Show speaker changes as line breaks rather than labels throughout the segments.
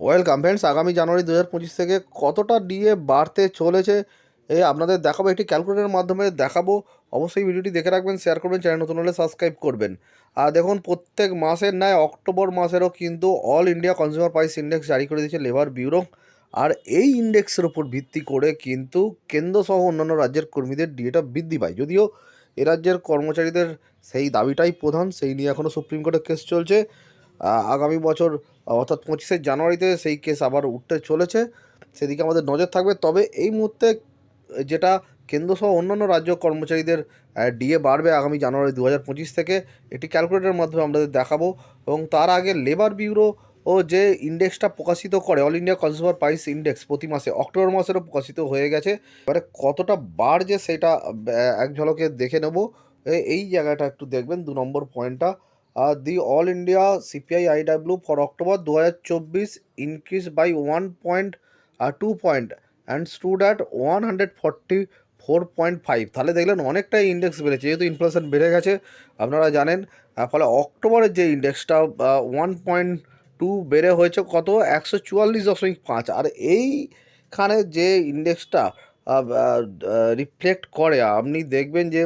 Welcome friends আগামী জানুয়ারি দু হাজার পঁচিশ থেকে কতটা ডিএ বাড়তে চলেছে এ আপনাদের দেখাবো, একটি ক্যালকুলেটরের মাধ্যমে দেখাবো। অবশ্যই ভিডিওটি দেখে রাখবেন শেয়ার করবেন চ্যানেল নতুন হলে সাবস্ক্রাইব করবেন। আর দেখুন, প্রত্যেক মাসের ন্যায় অক্টোবর মাসেরও কিন্তু all India consumer price index জারি করে দিয়েছে লেবার ব্যুরো আর এই ইন্ডেক্সের উপর ভিত্তি করে কিন্তু কেন্দ্র সহ অন্যান্য রাজ্যের কর্মীদের ডিএটা বৃদ্ধি পায়। যদিও এ রাজ্যের কর্মচারীদের সেই দাবিটাই প্রধান, সেই নিয়ে এখনও সুপ্রিম কোর্টে কেস চলছে। আগামী বছর অর্থাৎ পঁচিশে জানুয়ারিতে সেই কেস আবার উঠতে চলেছে। সেদিকে আমাদের নজর থাকবে। তবে এই মুহূর্তে যেটা কেন্দ্র সহ অন্যান্য রাজ্য কর্মচারীদের ডিএ বাড়বে আগামী জানুয়ারি দু হাজার পঁচিশ থেকে, একটি ক্যালকুলেটরের মাধ্যমে আমাদের দেখাবো। এবং তার আগে লেবার ব্যুরো ও যে ইন্ডেক্সটা প্রকাশিত করে all India consumer price index প্রতি মাসে অক্টোবর মাসেরও প্রকাশিত হয়ে গেছে। এবারে কতটা বাড়ছে সেটা এক ঝলকে দেখে নেব। এই জায়গাটা একটু দেখবেন, দু নম্বর পয়েন্টটা the all India CPI IW for October দু হাজার চব্বিশ increase by one point two point and stood at one hundred forty four point five তাহলে দেখলেন অনেকটাই ইন্ডেক্স বেড়েছে, যেহেতু ইনফ্লেশন বেড়ে গেছে, আপনারা জানেন ফলে অক্টোবরের যে ইন্ডেক্সটা ওয়ান পয়েন্ট টু বেড়ে হয়েছে কত? একশো চুয়াল্লিশ দশমিক পাঁচ। আর এইখানে যে ইন্ডেক্সটা রিফ্লেক্ট করে, আপনি দেখবেন যে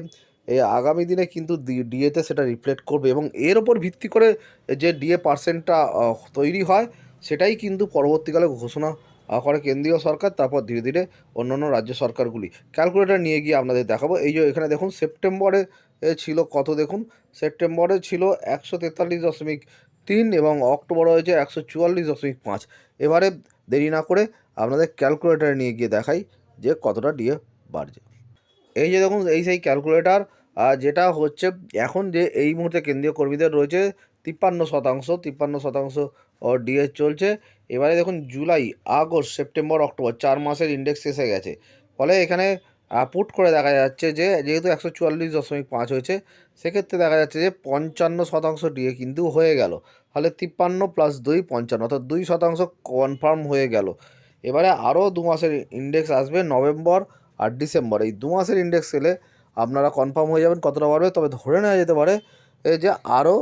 এই আগামী দিনে কিন্তু ডিএতে সেটা রিফ্লেক্ট করবে এবং এর ওপর ভিত্তি করে যে ডিএ পার্সেন্টটা তৈরি হয়, সেটাই কিন্তু পরবর্তীকালে ঘোষণা করে কেন্দ্রীয় সরকার, তারপর ধীরে ধীরে অন্যান্য রাজ্য সরকারগুলি। ক্যালকুলেটর নিয়ে গিয়ে আপনাদের দেখাবো। এই যে এখানে দেখুন সেপ্টেম্বরে ছিল কত দেখুন? সেপ্টেম্বরে ছিল একশো তেতাল্লিশ দশমিক তিন এবং অক্টোবর হয়েছে একশো চুয়াল্লিশ দশমিক পাঁচ। এবারে দেরি না করে আপনাদের ক্যালকুলেটারে নিয়ে গিয়ে দেখাই যে কতটা ডিএ বাড়ছে। এই যে দেখুন, এই সেই ক্যালকুলেটার যেটা হচ্ছে, এখন যে এই মুহূর্তে কেন্দ্রীয় কর্মীদের রয়েছে তিপ্পান্ন শতাংশ তিপ্পান্ন শতাংশ ডিএ চলছে। এবারে দেখুন, জুলাই, আগস্ট, সেপ্টেম্বর, অক্টোবর, চার মাসের ইন্ডেক্স এসে গেছে। ফলে এখানে পুট করে দেখা যাচ্ছে যে, যেহেতু একশো চুয়াল্লিশ দশমিক পাঁচ হয়েছে, সেক্ষেত্রে দেখা যাচ্ছে যে, পঞ্চান্ন শতাংশ ডিএ কিন্তু হয়ে গেল। ফলে তিপ্পান্ন প্লাস দুই, পঞ্চান্ন, অর্থাৎ দুই শতাংশ কনফার্ম হয়ে গেল। এবারে আরও দু মাসের ইন্ডেক্স আসবে নভেম্বর আর ডিসেম্বর। এই দু মাসের ইন্ডেক্স এলে আপনারা কনফার্ম হয়ে যাবেন কতটা বাড়বে, তবে ধরে নেওয়া যেতে পারে যে আরও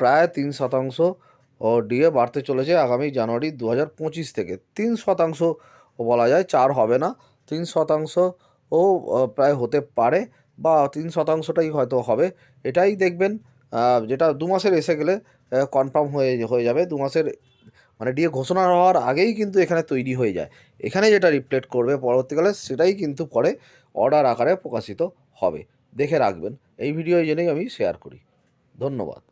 প্রায় তিন শতাংশ ডিএ বাড়তে চলেছে আগামী জানুয়ারি দু হাজার পঁচিশ থেকে। তিন শতাংশ বলা যায় চার হবে না, তিন শতাংশ ও প্রায় হতে পারে, বা তিন শতাংশটাই হয়তো হবে, এটাই দেখবেন যেটা দু মাসের এসে গেলে কনফার্ম হয়ে হয়ে যাবে, দু মাসের মানে ডিএ ঘোষণা হওয়ার আগেই কিন্তু এখানে তৈরি হয়ে যায়। এখানে যেটা রিপ্লেট করবে পরবর্তীকালে সেটাই কিন্তু পরে অর্ডার আকারে প্রকাশিত হবে। দেখে রাখবেন। এই ভিডিও এই আমি শেয়ার করি। ধন্যবাদ।